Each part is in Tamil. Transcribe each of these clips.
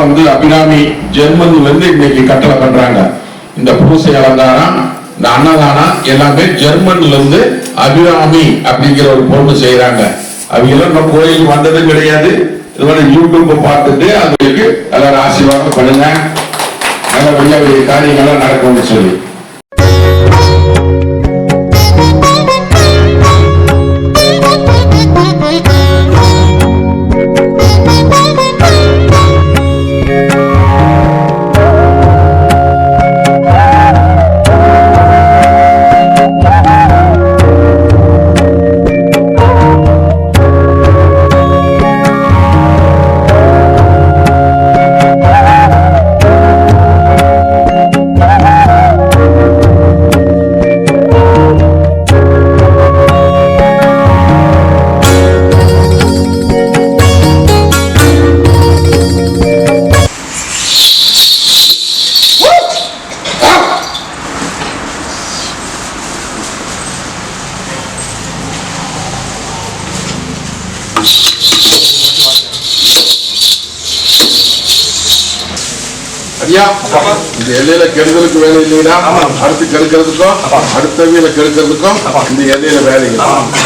இன்னைக்கு வந்து அபிராமி ஜெர்மன்ல இருந்து இன்னைக்கு கட்டளை பண்றாங்க. இந்த பூசை அலங்காரம் இந்த அன்னதானம் எல்லாமே ஜெர்மன்ல இருந்து அபிராமி அப்படிங்கிற ஒரு பொண்ணு செய்யறாங்க அவங்க எல்லாம் நம்ம கோயிலுக்கு வந்ததும் கிடையாது. இது மாதிரி யூடியூப் பார்த்துட்டு அதுக்கு எல்லாரும் ஆசீர்வாதம் பண்ணுங்க. நல்லபடியா காரியங்கள்லாம் நடக்கும்னு சொல்லி. ஐயா இந்த எல்லையில கெடுதலுக்கு வேலை இல்லையா அடுத்து கெடுக்கிறதுக்கும் அடுத்த வீல கெடுக்கிறதுக்கும் இந்த எல்லையில வேலை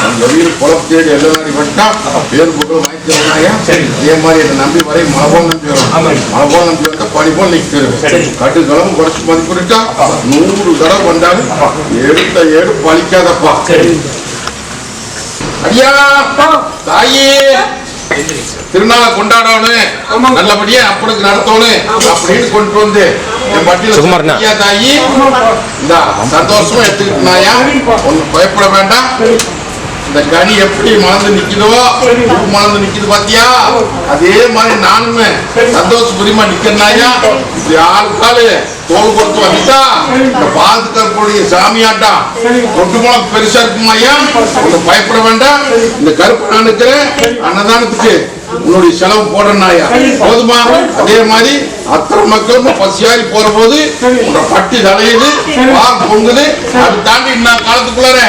அந்த வீடு குளம் தேடி எல்லை நாடி வட்டா பேர் புகழ் வாங்கிக்கிறவனாயா இதே மாதிரி என்னை நம்பி வரை மழை நம்பி வரும். மழை போல் நம்பி வந்தா பனி போல் நிற்கிறது. கட்டுக்களம் குறைச்சு மதிப்பிட்டா நூறு தடவை வந்தாலும் எடுத்த ஏடு பழிக்காதப்பா. ஐயா தாயே. திருநாளை கொண்டாடணும். நல்லபடியா அப்பனுக்கு நடத்தணும். அப்படின்னு கொண்டு வந்து என் பட்டியல தாயி. இந்த சந்தோஷமா எடுத்துக்கிட்டாயா ஒண்ணு பயப்பட வேண்டாம் இந்த கனி எப்படி மலர்ந்து நிக்குதோ மலர்ந்து நிக்குது பாத்தியா? அதே மாதிரி நானுமே சந்தோஷபுரியமா நிக்கிறனாயா? இப்படி ஆளு காலு. தோல் கொடுத்து வந்துட்டா இந்த பாதுகாக்கக்கூடிய சாமியாட்டம் கொண்டு மூலம் பெருசா இருக்குமாய்யா ஒண்ணு பயப்பட வேண்டாம். இந்த கருப்பு நான் இருக்கிறேன் அன்னதானத்துக்கு உன்னுடைய செலவு போடுறனாயா போதுமா? அதே மாதிரி அத்தனை மக்களும் பசியாரி போற போது பட்டி தலையுது பால் பொங்குது. அது தாண்டி இன்னும் காலத்துக்குள்ளார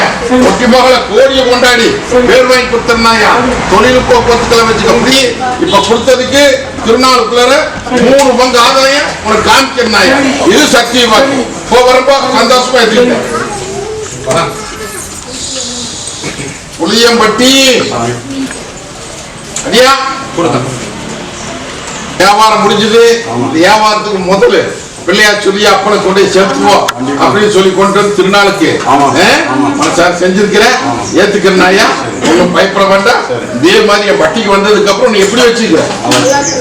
ஒட்டி மகள கோடியை கொண்டாடி பேர் வாங்கி கொடுத்தனாயா தொழில் போக்குவரத்துக்களை வச்சுக்க அப்படி இப்ப கொடுத்ததுக்கு திருநாளுக்குள்ளார மூணு பங்கு ஆதாயம் உனக்கு காமிக்கிறனாயா இது சக்தி வாக்கு. போ வரப்போ சந்தோஷமா எடுத்துக்கிட்டேன் புளியம்பட்டி. அடியா? வியாபாரம் முடிஞ்சது. வியாபாரத்துக்கு முதல்ல பிள்ளையார் சொல்லி அப்பனை கொண்டு சேர்த்துவோம் அப்படின்னு சொல்லி கொண்டு வந்து திருநாளுக்கு மனசார செஞ்சிருக்கிறேன் ஏத்துக்கிறேன் ஐயா ஒன்றும் பயப்பட வேண்டாம். இதே மாதிரி என் பட்டிக்கு வந்ததுக்கு அப்புறம் நீ எப்படி வச்சுக்க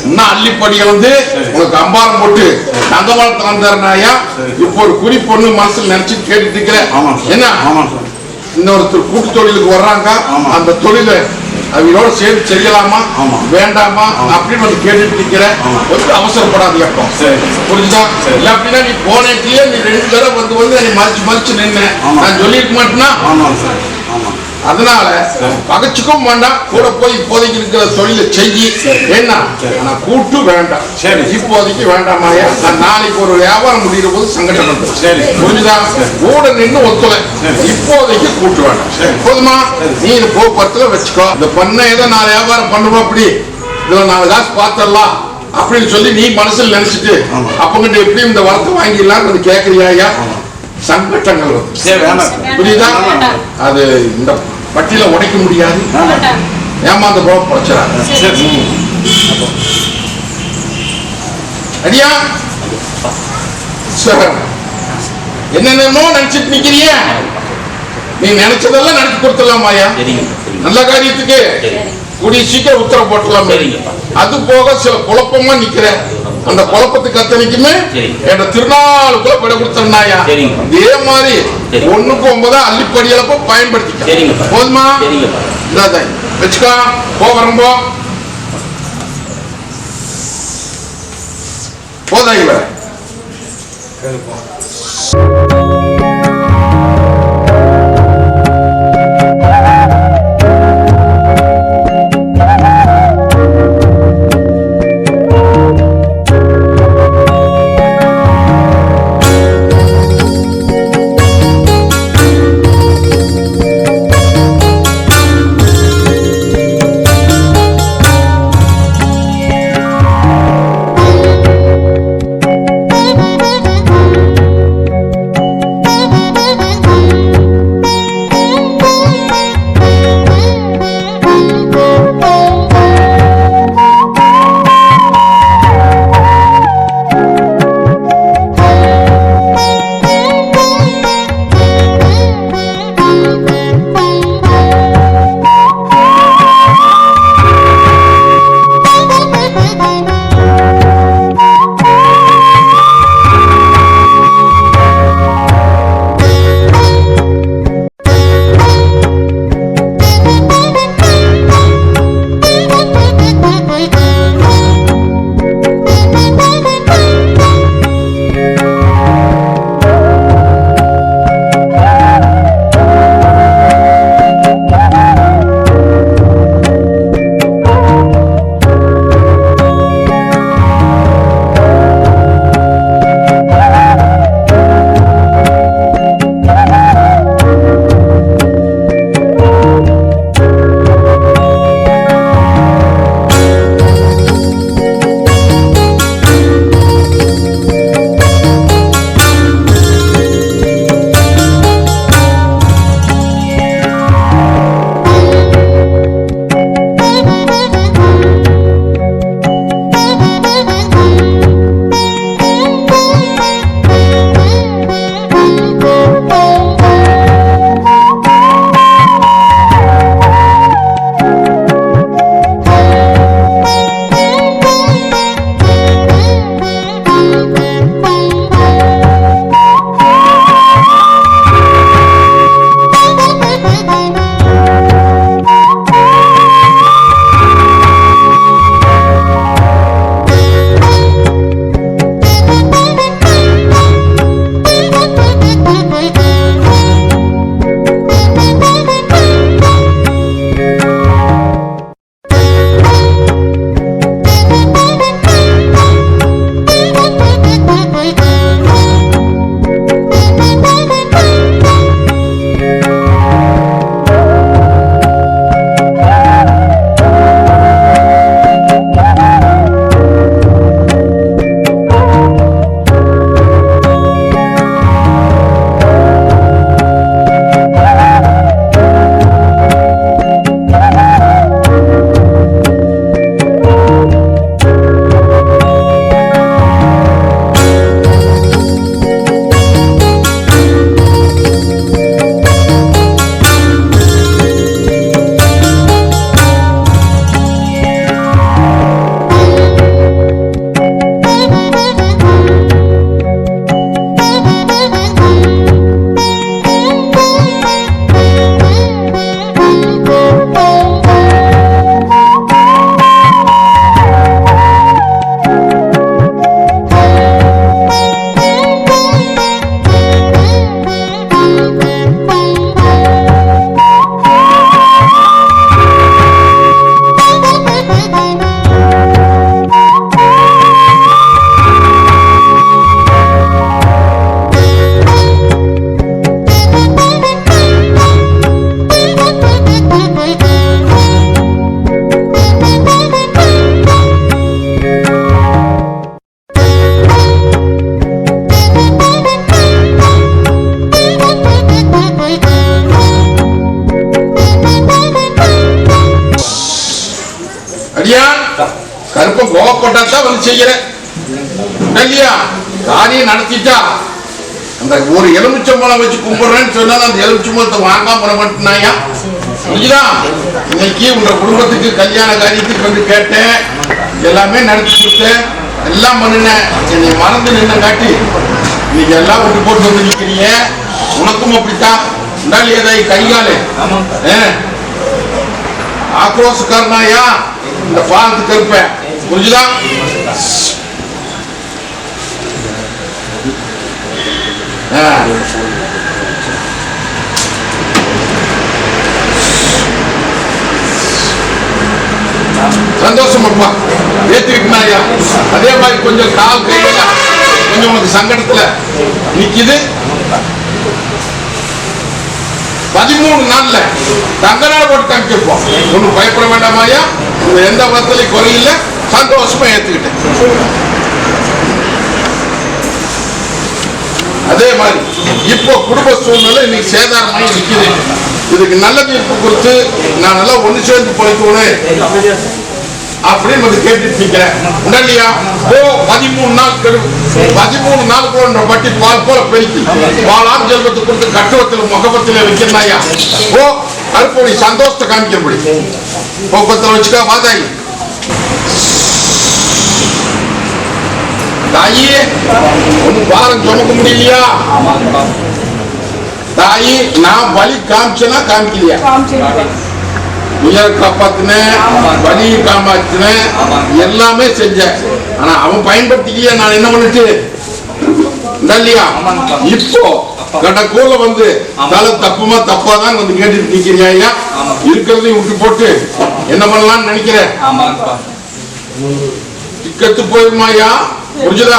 இன்னும் அள்ளிப்படியை வந்து உனக்கு அம்பாரம் போட்டு தங்கமலத்தை வந்தாருனா ஐயா இப்போ ஒரு குறி பொண்ணு மனசுல நினைச்சிட்டு கேட்டுட்டு இருக்கிறேன் என்ன? இன்னொருத்தர் கூட்டு தொழிலுக்கு வர்றாங்க. அந்த தொழிலை அவங்களோட சேர்ந்து செய்யலாமா? வேண்டாமா? அப்படின்னு வந்து கேட்டுட்டு நிக்கிறேன் கொஞ்சம் அவசரப்படாது அப்போ. புரிஞ்சுதா? இல்ல அப்படின்னா நீ போனேட்டியே நீ ரெண்டு தடவை வந்து வந்து நீ மறிச்சு மறிச்சு நின்ன. நான் சொல்லியிருக்க மாட்டேன்னா? அதனால பகச்சுக்கும் வேண்டாம் கூட போய் இப்போதைக்கு இருக்கிற தொழிலை செய்யி. என்ன ஆனா கூட்டு வேண்டாம். சரி. இப்போதைக்கு வேண்டாமாயா நான் நாளைக்கு ஒரு வியாபாரம் முடிகிற போது சங்கடம் பண்றேன் சரி. புரிஞ்சுதா? கூட நின்று ஒத்துழை இப்போதைக்கு கூட்டு வேண்டாம். போதுமா? நீ போக்குவரத்துல வச்சுக்கோ. இந்த பண்ண ஏதோ நான் வியாபாரம் பண்ணுவோம் அப்படி. இதுல நாலு காசு பார்த்துடலாம் அப்படின்னு சொல்லி நீ மனசுல நினைச்சிட்டு அப்பங்கிட்ட எப்படியும் இந்த வரத்தை வாங்கிடலாம்னு கேட்கறியா வேணாம். புரியுதா? அது இந்த பட்டியல உடைக்க முடியாது. ஏமாந்த போல பொழைச்சிடாங்க சரி அடியா. என்னென்னமோ நினைச்சிட்டு நிக்கிறிய. நீ நினைச்சதெல்லாம் நடத்தி கொடுத்துடலாம் ஐயா? நல்ல காரியத்துக்கு. கூடிய சீக்கிரம் உத்தரவு போட்டுலாம் அது போக சில குழப்பமா நிக்கிற அந்த குழப்பத்துக்கு அத்தனைக்குமே என் திருநாளுக்குள்ள விட கொடுத்தனாயா சரிங்க. இதே மாதிரி. ஒண்ணுக்கு ஒன்பதா அள்ளிப்படியலப்ப பயன்படுத்திக்க சரிங்கப்பா. போதுமா. இதான் வச்சுக்கோ. போ வரும்போ போதா இவ இல்லையா காரியம் நடத்திட்டா? அந்த ஒரு எலுமிச்சம்பழம் வச்சு கும்பிடுறேன்னு சொன்னா அந்த எலுமிச்சம்பழத்தை வாங்காம பண்ண மாட்டேனாயா புரியுதா இன்னைக்கு உங்க குடும்பத்துக்கு கல்யாண காரியத்துக்கு வந்து கேட்டேன். எல்லாமே நடத்தி கொடுத்தேன். எல்லாம் பண்ணினேன். என்னை மறந்து நின்ன காட்டி இன்னைக்கு எல்லாம் விட்டு போட்டு வந்து நிக்கிறீங்க. உனக்கும் அப்படித்தான். இந்தாலும் ஏதாய் கைகாலு ஆக்ரோஷக்காரனாயா இந்த பாலத்துக்கு இருப்பேன் புரிஞ்சுதா? சந்தோஷம் அப்பா. ஏத்துக்கிட்டாயா அதே மாதிரி கொஞ்சம் கால் கையெல்லாம் கொஞ்சம் உனக்கு சங்கடத்துல நிக்குது. பதிமூணு நாள்ல தங்கனால போட்டு காமிச்சிருப்போம் ஒன்னும் பயப்பட வேண்டாமாயா இந்த எந்த விதத்துலையும் குறையில்ல. சந்தோஷமா ஏத்துக்கிட்டேன். அதே மாதிரி இப்போ குடும்ப சூழ்நிலை இன்னைக்கு சேதாரமாகி நிக்குது. இதுக்கு நல்ல தீர்ப்பு கொடுத்து நான் நல்லா ஒன்று சேர்ந்து பழைக்கணும் அப்படின்னு வந்து கேட்டுட்டு நிக்கிறேன் உடனடியா ஓ பதிமூணு நாள் கெடு பதிமூணு நாள் இந்த பட்டி பால் போல பெருக்கி பாலாம் செல்வத்தை கொடுத்து கட்டுவத்தில் முகபத்தில் வைக்கிறாயா ஓ கருப்பொழி சந்தோஷத்தை காமிக்கிறபடி போக்கத்தில் வச்சுக்கா பாதாயி தாயி ஒண்ணு பாரம் சுமக்க முடியலையா தாயி நான் வழி காமிச்சனா காமிக்கலையா? உயிரை காப்பாத்தினேன் வழியை காப்பாத்தினேன் எல்லாமே செஞ்சேன். ஆனா அவன் பயன்படுத்திக்கலையா? நான் என்ன பண்ணிட்டு? இல்லையா? இப்போ கடக்கூல வந்து தலை தப்புமா தப்பாதான் வந்து கேட்டுட்டு நிக்கிறியா ஐயா. இருக்கிறதையும் விட்டு போட்டு என்ன பண்ணலாம்னு நினைக்கிறேன்? இக்கத்து போயிருமாயா புரிஞ்சுதா?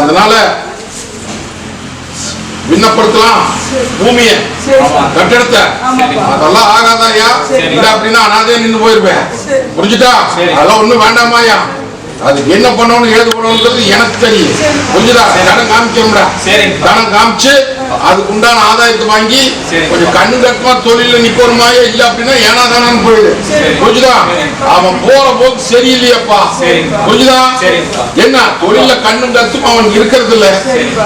அதனால விண்ணப்படுத்தலாம் பூமியை. கட்டடத்தை அதெல்லாம் ஆகாதாயா இல்ல அப்படின்னா அனாதே நின்னு போயிருப்பேன். புரிஞ்சுதா? அதெல்லாம் ஒண்ணும் வேண்டாமாயா அதுக்கு என்ன பண்ணணும் ஏது பண்ணணுன்றது எனக்கு தெரியும். புரிஞ்சுதா? தனம் காமிக்கணும்டா. தனம் காமிச்சு அதுக்கு உண்டான ஆதாயத்தை வாங்கி. கொஞ்சம் கண்ணு கட்டுமா தொழில நிக்கணுமாயா இல்ல அப்படின்னா ஏனா தானு போயிடு. புரிஞ்சுதா? அவன் போற போக்கு சரியில்லையப்பா. புரிஞ்சுதா. என்ன தொழில கண்ணும் கருத்தும் அவன் இருக்கிறது இல்ல.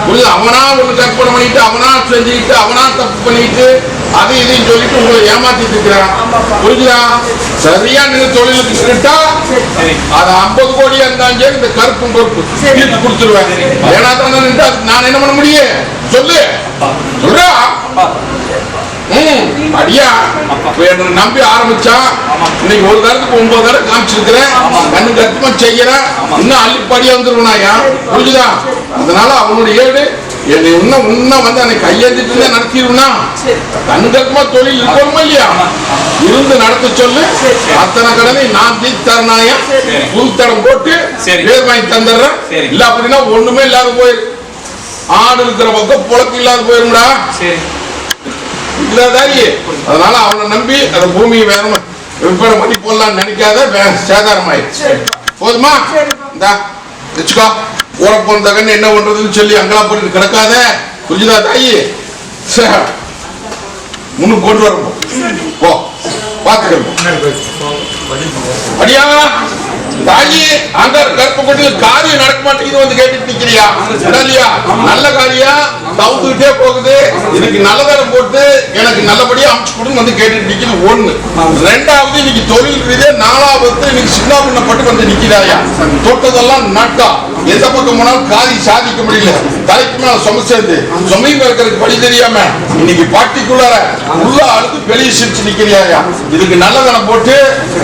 புரியுதா அவனா ஒண்ணு கற்பனை பண்ணிட்டு அவனா செஞ்சுக்கிட்டு அவனா தப்பு பண்ணிட்டு அது இதையும் சொல்லிட்டு உங்களை ஏமாத்திட்டு இருக்கிறான். புரிஞ்சுதா? சரியா நீங்க தொழிலுக்கு நின்னுட்டா அது ஐம்பது கோடியா இருந்தாலும் இந்த கருப்பும் கருப்பு தீர்த்து கொடுத்துருவேன். ஏன்னா தானே நான் என்ன பண்ண முடியும்? சொல்லு. சொல்றா. அடியா. என்னை நம்பி ஆரம்பிச்சா இன்னைக்கு ஒரு தடத்துக்கு ஒன்பது தடவை காமிச்சிருக்கிறேன். கண்ணு கத்துமா செய்யறேன். இன்னும் அள்ளிப்படியா வந்துருவனாயா புரிஞ்சுதா? அதனால அவனுடைய ஏடு என்னை இன்னும் இன்னும் வந்து அன்னைக்கு கையெழுத்திட்டு நடத்திடுவனா? கண்ணு கத்துமா தொழில் இருக்கணுமா இல்லையா? இருந்து நடத்த சொல்லு. அத்தனை கடனை நான் தீர்த்து தரனாயா புது தடம் போட்டு. பேர் வாங்கி தந்துடுறேன். இல்ல அப்படின்னா ஒண்ணுமே இல்லாத போயிரு. ஆடு இருக்கிற பக்கம் புழக்கு இல்லாத போயிரும்டா. சரி. இல்லாதாரி. அதனால அவனை நம்பி அந்த பூமியை வேற விற்பனை பண்ணி போடலாம்னு நினைக்காத சேதாரம் ஆயிடுச்சு போதுமா? இந்தா வச்சுக்கோ. ஊற போன தகன்னு என்ன பண்றதுன்னு சொல்லி அங்கெல்லாம் போட்டு கிடக்காத. புரிஞ்சுதா தாயி? சே. முன்னுக்கு கொண்டு வரணும். போ. பாத்துக்கணும் அடியா. தாயி அங்க கருப்பு கொண்டு காரியம் நடக்க மாட்டேங்குது வந்து கேட்டுட்டு நிக்கிறியா? நல்ல காரியம் தவுத்துக்கிட்டே போகுது. இதுக்கு நல்லதரம் போட்டு எனக்கு நல்லபடியா அமைச்சு கொடுன்னு வந்து கேட்டுட்டு நிக்குது ஒண்ணு. ரெண்டாவது இன்னைக்கு தொழில் ரீதியா நாலாவது இன்னைக்கு சின்ன பின்னப்பட்டு வந்து நிக்கிறாயா? தொட்டதெல்லாம் நட்டா. எந்த பக்கம் போனாலும் காதி சாதிக்க முடியல. தலைக்கு மேல சும சேர்ந்து. சுமைங்க இருக்கிறதுக்கு படி தெரியாம இன்னைக்கு பாட்டிக்குள்ளார உள்ள அழுத்து வெளியே சிரிச்சு நிக்கிறியாயா? இதுக்கு நல்ல போட்டு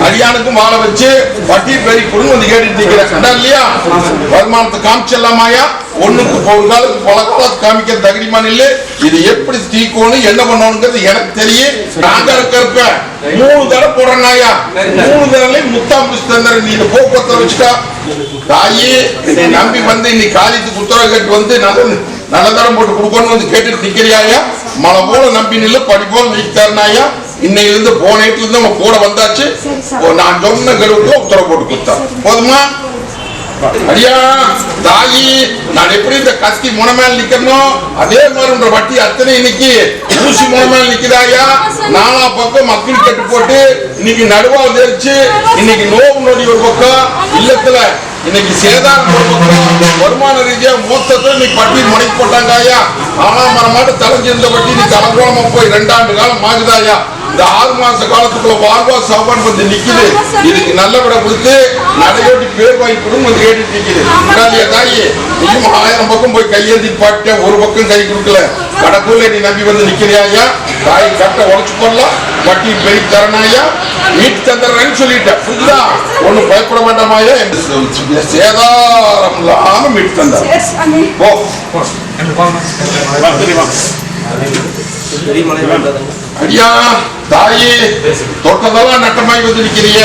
அடியானுக்கும் வாழ வச்சு வட்டி பெரிய குடும்பம் வந்து கேட்டுட்டு நிக்கிறேன் இல்லையா? வருமானத்தை காமிச்சிடலாமாயா? ஒண்ணுக்கு ஒரு காலுக்கு பல காமிக்க காமிக்கிற தகுதிமான இல்ல. இது எப்படி தீக்கணும் என்ன பண்ணணுங்கிறது எனக்கு தெரியும் நாங்க இருக்கிறப்ப மூணு தடவை போடுறேன்னாயா மூணு தடவை முத்தாம் புஸ்தந்தர் நீ இந்த போக்குவரத்தை வச்சுட்டா. தாயி என்னை நம்பி வந்து இன்னைக்கு காலித்துக்கு உத்தரவு கேட்டு வந்து நல்ல நல்ல தரம் போட்டு கொடுக்கணும்னு வந்து கேட்டுட்டு நிக்கிறியாயா மழை போல நம்பி நில்லு படி போல நிற்கிறாயா இன்னைக்கு இருந்து போன நைட்ல இருந்து நம்ம கூட வந்தாச்சு. நான் சொன்ன கருவுக்கு உத்தரவு போட்டு கொடுத்தா. போதுமா? ஐயா தாயி நான் எப்படி இந்த கஸ்தி முனமேல் நிக்கணும் அதே மாதிரி வட்டி அத்தனை இன்னைக்கு ஊசி முனமேல் நிக்கிறாயா நிக்குதாயா நாலா பக்கம் மக்கள் கட்டு போட்டு இன்னைக்கு நடுவா தெரிச்சு இன்னைக்கு நோவு நொடி ஒரு பக்கம் இல்லத்துல இன்னைக்கு சேதாரம் குடும்பத்துல வருமான ரீதியா மொத்தத்துல இன்னைக்கு பட்டி முனைக்கு போட்டாங்க ஐயா. ஆனா மரமாட்டு தலைஞ்சிருந்த வட்டி நீ அலங்கோலமா போய் ரெண்டாண்டு காலம் ஆகுதாயா இந்த ஆறு மாச காலத்துக்குள்ள வாழ்வா சாப்பாடு வந்து நிக்குது. இதுக்கு நல்ல விட கொடுத்து நடையோட்டி பேர் வாங்கி கொடுன்னு வந்து கேட்டுட்டு நிக்குது முன்னாடியே தாயி? நீயும் ஆயிரம் பக்கம் போய் கையேந்தி பாட்ட ஒரு பக்கம் கை கொடுக்கல. கடக்குள்ள நீ நம்பி வந்து நிக்கிறியா ஐயா? தாய் கட்டை உழைச்சு போடலாம் வட்டி பெருக்கி தரணாயா மீட்டு தந்துடுறேன்னு சொல்லிட்டேன். புரியுதா ஒண்ணும் பயப்பட வேண்டாமாயா இந்த சேதாரம் இல்லாம மீட்டு தந்தார். சரி, சாமி. ஐயா தாயே தொட்டதெல்லாம் நட்டமாய் வந்து நிக்கிறிய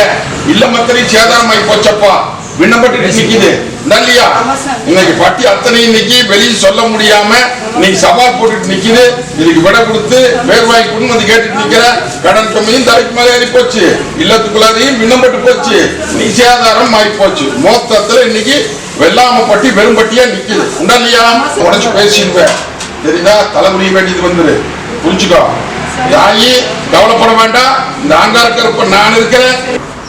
இல்ல மத்தனை சேதாரமாய் போச்சப்பா. விண்ணப்பட்டு நிக்குது. நல்லியா இன்னைக்கு பட்டி அத்தனை இன்னைக்கு வெளியே சொல்ல முடியாம இன்னைக்கு சவால் போட்டுட்டு நிக்குது. இதுக்கு விட கொடுத்து வாங்கி கொண்டு வந்து கேட்டுட்டு நிக்கிற கடன் சுமையும் தலைக்கு மேலே ஏறி போச்சு. இல்லத்துக்குள்ளாரையும் விண்ணப்பட்டு போச்சு. நீ சேதாரம் ஆகி போச்சு. மொத்தத்துல இன்னைக்கு வெள்ளாம பட்டி வெறும் பட்டியா நிக்குது உண்டல்லையா உடச்சு பேசிடுவேன். தெரியுதா? தலைமுடிய வேண்டியது வந்துரு. புரிஞ்சுக்கோ. தாயி கவலைப்பட வேண்டாம். இந்த இருக்கிறப்ப நான் இருக்கிறேன்.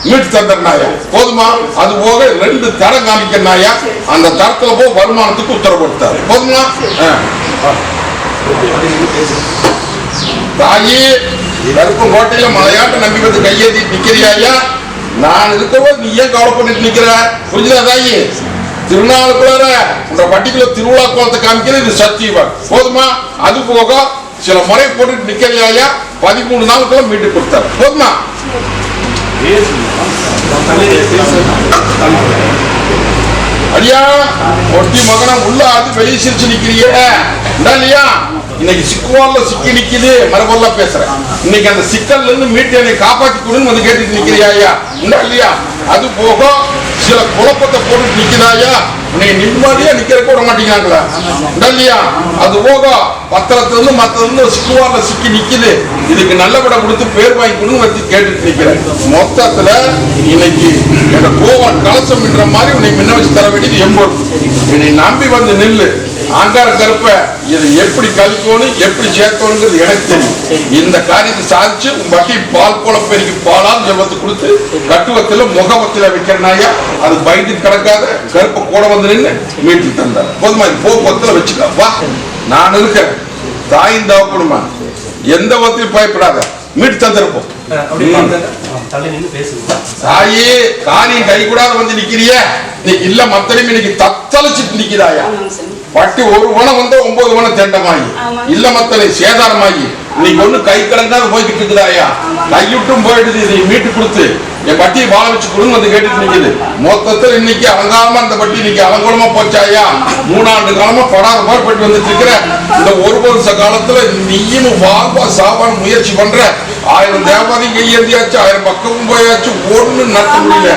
மீட்டு தந்துடுனாயா போதுமா? அது போக ரெண்டு தரம் காமிக்கிறனாயா அந்த தரத்துல போய் வருமானத்துக்கு உத்தரவு கொடுத்தாரு போதுமா? தாயி கருப்பம் கோட்டையில மலையாட்ட நம்பி வந்து கையேதி நிக்கிறியா நான் இருக்கவும் நீ ஏன் கவலை பண்ணிட்டு நிக்கிற? புரிஞ்சுதா தாயி? திருநாளுக்குள்ளார உங்க பட்டிக்குள்ள திருவிழா கோலத்தை காமிக்கிறது இது சத்தியவன். போதுமா? அது போக சில முறை போட்டுட்டு நிக்கலையா பதிமூணு நாளுக்குள்ள மீட்டு கொடுத்தாரு. போதுமா? அடியா ஒட்டி மகனா உள்ள அது வெளியே சிரிச்சு நிக்கிறியே இல்லையா? இன்னைக்கு சிக்குவால்ல சிக்கி நிக்குது. மரபொல்ல பேசுறேன். இன்னைக்கு அந்த சிக்கல்ல இருந்து மீட்டு என்னை காப்பாத்தி கொடுன்னு வந்து கேட்டுட்டு நிக்கிறியா ஐயா? இல்லையா? அது போக சில குழப்பத்தை போட்டு நிக்கிறாயா உன்னை நிம்மதியா நிக்கிறக்க விட மாட்டேங்கிறாங்களா? இல்லையா அது போக பத்திரத்துல இருந்து மத்ததுல இருந்து சிக்கி நிக்குது. இதுக்கு நல்ல படம் கொடுத்து பேர் வாங்கிக்கணும்னு வச்சு கேட்டுட்டு நிக்கிறேன். மொத்தத்துல இன்னைக்கு எங்க கோவன் கலசம் மாதிரி உன்னை முன்ன வச்சு தர வேண்டியது எம்போர் என்னை நம்பி வந்து நில்லு. ஆங்கார கருப்ப இதை எப்படி கழிக்கணும் எப்படி சேர்க்கணுங்கிறது எனக்கு தெரியும். இந்த காரியத்தை சாதிச்சு உன் வட்டி பால் போல பெருக்கி பாலால் ஜபத்து கொடுத்து கட்டுவத்துல முகவத்துல வைக்கிறனாயா அது பயந்து கிடக்காத கருப்ப கூட வந்து நின்று மீட்டு தந்தார். போதுமா இது போக்குவரத்துல வச்சுக்க. வா நான் இருக்கேன். தாயின் தவப்படுமா எந்த வகையிலும் பயப்படாத. மீட்டு தந்திருப்போம். தாயே காரியம் கை கூடாத வந்து நிக்கிறிய. நீ இல்ல மத்தனையும் இன்னைக்கு தத்தளிச்சிட்டு நிக்கிறாயா. பட்டி ஒரு வனம் வந்து ஒன்பது வனம் தெண்டமாகி. ஆமா. இல்ல மத்தனை சேதாரமாகி. இன்னைக்கு ஒண்ணு கை கலங்காத போய்கிட்டு இருக்குதாயா கையுட்டும் போயிடுது இதை மீட்டு கொடுத்து. என் பட்டியை வாழ வச்சு கொடுன்னு வந்து கேட்டுட்டு நிக்குது. மொத்தத்தில் இன்னைக்கு அலங்காரமா அந்த பட்டி இன்னைக்கு அலங்கோலமா போச்சாயா மூணாண்டு காலமா படாத பாடுபட்டு வந்துட்டு இருக்கிற இந்த ஒரு வருஷ காலத்துல நீயும் வாழ்வா சாவான் முயற்சி பண்ற. ஆயிரம் தேவாதி கையேந்தியாச்சு ஆயிரம் பக்கமும் போயாச்சு ஒண்ணு நடத்த முடியல.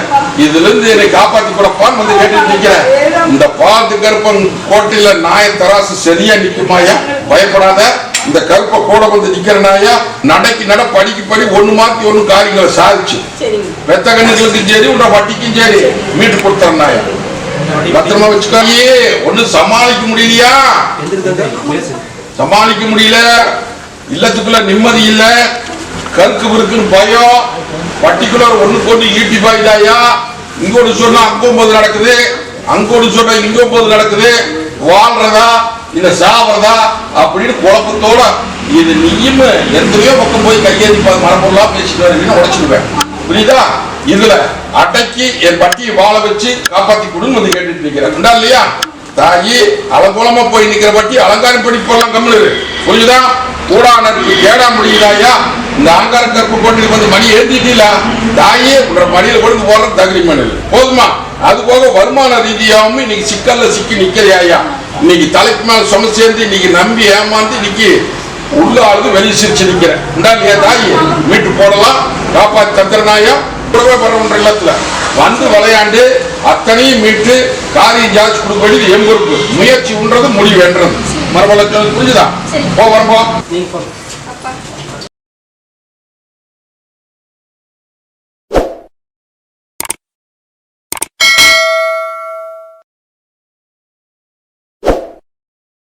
இதுல இருந்து என்னை காப்பாத்தி கொடுப்பான்னு வந்து கேட்டுட்டு நிக்கிறேன். இந்த பாத்து கருப்பன் கோட்டையில நாய தராசு சரியா நிக்குமாயா பயப்படாத. இந்த கருப்பை கூட வந்து நிக்கிறனாயா நடைக்கு நட படிக்கு படி ஒண்ணு மாத்தி ஒண்ணு காரியங்களை சாதிச்சு. வெத்த கண்ணுகளுக்கும் சரி உன்ற வட்டிக்கும் சரி மீட்டு கொடுத்தறனாயா பத்திரமா வச்சுக்காயே ஒண்ணு சமாளிக்க முடியலையா? சமாளிக்க முடியல. இல்லத்துக்குள்ள நிம்மதி இல்ல. கருக்கு இருக்குன்னு பயம். பர்டிகுலர் ஒண்ணு கொண்டு ஈட்டி பாய்தாயா இங்க ஒண்ணு சொன்னா அங்க நடக்குது. அங்க ஒண்ணு சொன்னா இங்க போது நடக்குது. வாழ்றதா இல்ல சாவறதா அப்படின்னு குழப்பத்தோட இது நீயும் எத்தனையோ பக்கம் போய் கையேறி மரபொருளா பேசிட்டு வரீங்கன்னு உடைச்சிடுவேன் புரியுதா? இதுல அடக்கி என் பட்டியை வாழ வச்சு காப்பாத்தி கொடுன்னு வந்து கேட்டுட்டு இருக்கிறேன். இல்லையா? தாயி அலங்கோலமா போய் நிக்கிற பட்டி அலங்காரம் பண்ணி போடலாம் கம்மல் புரியுதா? கூடா கேடா முடியுதாயா? இந்த அலங்கார கற்பு கொண்டு வந்து மணி ஏந்திட்டீங்களா? தாயே உன்ற மணியில கொண்டு போடுறது தகுதி மணல் போதுமா? அது போக வருமான ரீதியாகவும் இன்னைக்கு சிக்கல்ல சிக்கி நிக்கிறியாயா இன்னைக்கு தலைக்கு மேல சும சேர்ந்து இன்னைக்கு நம்பி ஏமாந்து இன்னைக்கு உள்ள ஆளுது வெளியே சிரிச்சு நிக்கிறேன் இந்தா இல்லையா தாயி மீட்டு போடலாம் காப்பாத்தி தந்துறனாயா கூடவே வரவன்ற இல்லத்துல. வந்து விளையாண்டு அத்தனையும் மீட்டு காரியம் ஜாட்சி கொடுக்க வேண்டியது என் பொறுப்பு. முயற்சி உண்றது முடிவு என்றது. மரபலக்கு புரிஞ்சுதா? சரி. போ வரம்போ